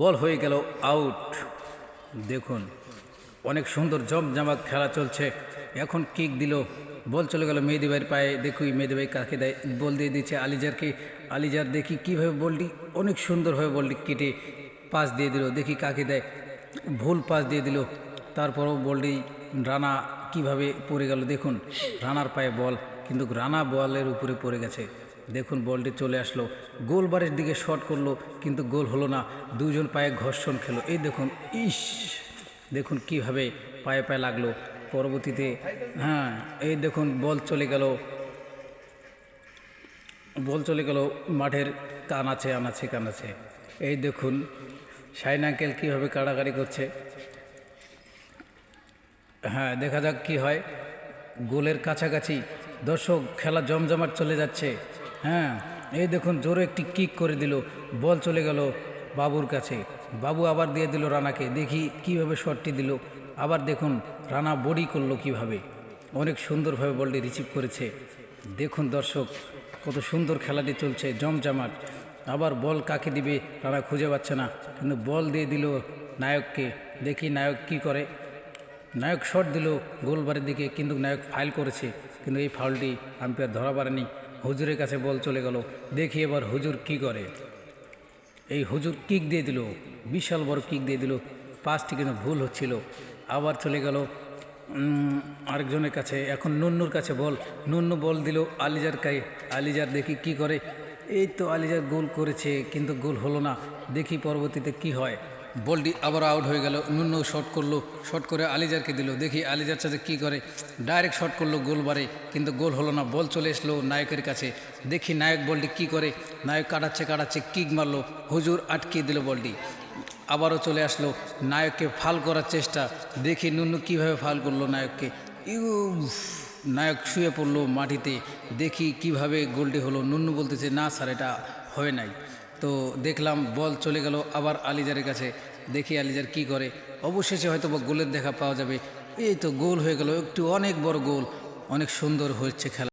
বল হয়ে গেল আউট। দেখুন, অনেক সুন্দর জমজমাক খেলা চলছে। এখন কিক দিল, বল চলে গেল মেহেদি ভাইয়ের পায়ে। দেখুই মেহেদি ভাই কাকে দেয়, বল দিয়ে দিচ্ছে আলিজারকে। আলিজার দেখি কীভাবে বলটি, অনেক সুন্দরভাবে বলটি কেটে পাস দিয়ে দিল। দেখি কাকে দেয়, ভুল পাস দিয়ে দিল। তারপরও বলটি রানা কীভাবে পড়ে গেল, দেখুন। রানার পায়ে বল, কিন্তু রানা বলের উপরে পড়ে গেছে। দেখুন বলটি চলে আসলো। গোল গোলবারের দিকে শট করল, কিন্তু গোল হলো না। দুজন পায়ে ঘর্ষণ খেলো। এই দেখুন, ইস! দেখুন কীভাবে পায়ে পায়ে লাগল। পরবর্তীতে হ্যাঁ এই দেখুন, বল চলে গেল। বল চলে গেল, মাঠের কান আছে আনাছে কান আছে। এই দেখুন, শাইন আঙ্কেল কীভাবে কাড়াকাড়ি করছে। হ্যাঁ দেখা যাক কি হয়। গোলের কাছাকাছি। দর্শক, খেলা জমজমাট চলে যাচ্ছে। হ্যাঁ এই দেখুন, জোরে একটি কিক করে দিল বল চলে গেল বাবুর কাছে। বাবু আবার দিয়ে দিল রানাকে, দেখি কীভাবে শটটি দিল। আবার দেখুন, রানা বডি করল কীভাবে। অনেক সুন্দরভাবে বলটি রিসিভ করেছে। দেখুন দর্শক, কত সুন্দর খেলাটি চলছে, জমজমাট। আবার বল কাকে দিবে, রানা খুঁজে পাচ্ছে না। কিন্তু বল দিয়ে দিল নায়ককে। দেখি নায়ক কি করে। নায়ক শট দিল গোলবারের দিকে, কিন্তু নায়ক ফাইল করেছে। কিন্তু এই ফাউলটি আম্পায়ার ধরা পারেনি হুজুরের কাছে বল চলে গেল। দেখি এবার হুজুর কি করে। এই হুজুর কিক দিয়ে দিল, বিশাল বড় কিক দিয়ে দিল। পাঁচটি কিন্তু ভুল হচ্ছিল। আবার চলে গেল আরেকজনের কাছে। এখন নুন্নুর কাছে বল। নুন্নু বল দিল, আলিজার কাই, আলিজার দেখি কি করে। এই তো আলিজার গোল করেছে, কিন্তু গোল হলো না। দেখি পরবর্তীতে কি হয়। বলটি আবার আউট হয়ে গেল। নুন্নু শট করল শট করে আলিজারকে দিল। দেখি আলিজার সাথে কী করে। ডাইরেক্ট শট করল গোল বারে, কিন্তু গোল হলো না। বল চলে এসলো নায়কের কাছে। দেখি নায়ক বলটি কি করে। নায়ক কাটাচ্ছে কাটাচ্ছে কিক মারলো। হুজুর আটকে দিল বলটি। আবারও চলে আসলো। নায়ককে ফাল করার চেষ্টা। দেখি নুন্নু কীভাবে ফাল করল নায়ককে। ইউ নায়ক শুয়ে পড়ল মাটিতে। দেখি কীভাবে গোলটি হলো। নুন্নু বলতেছে, না স্যার, এটা হয় নাই। তো দেখলাম বল চলে গেল, আবার আলিজারের কাছে। দেখি আলিজার কি করে। অবশেষে হয়তো বা গোলের দেখা পাওয়া যাবে। এই তো গোল হয়ে গেল, একটু অনেক বড় গোল। অনেক সুন্দর হয়েছে খেলা।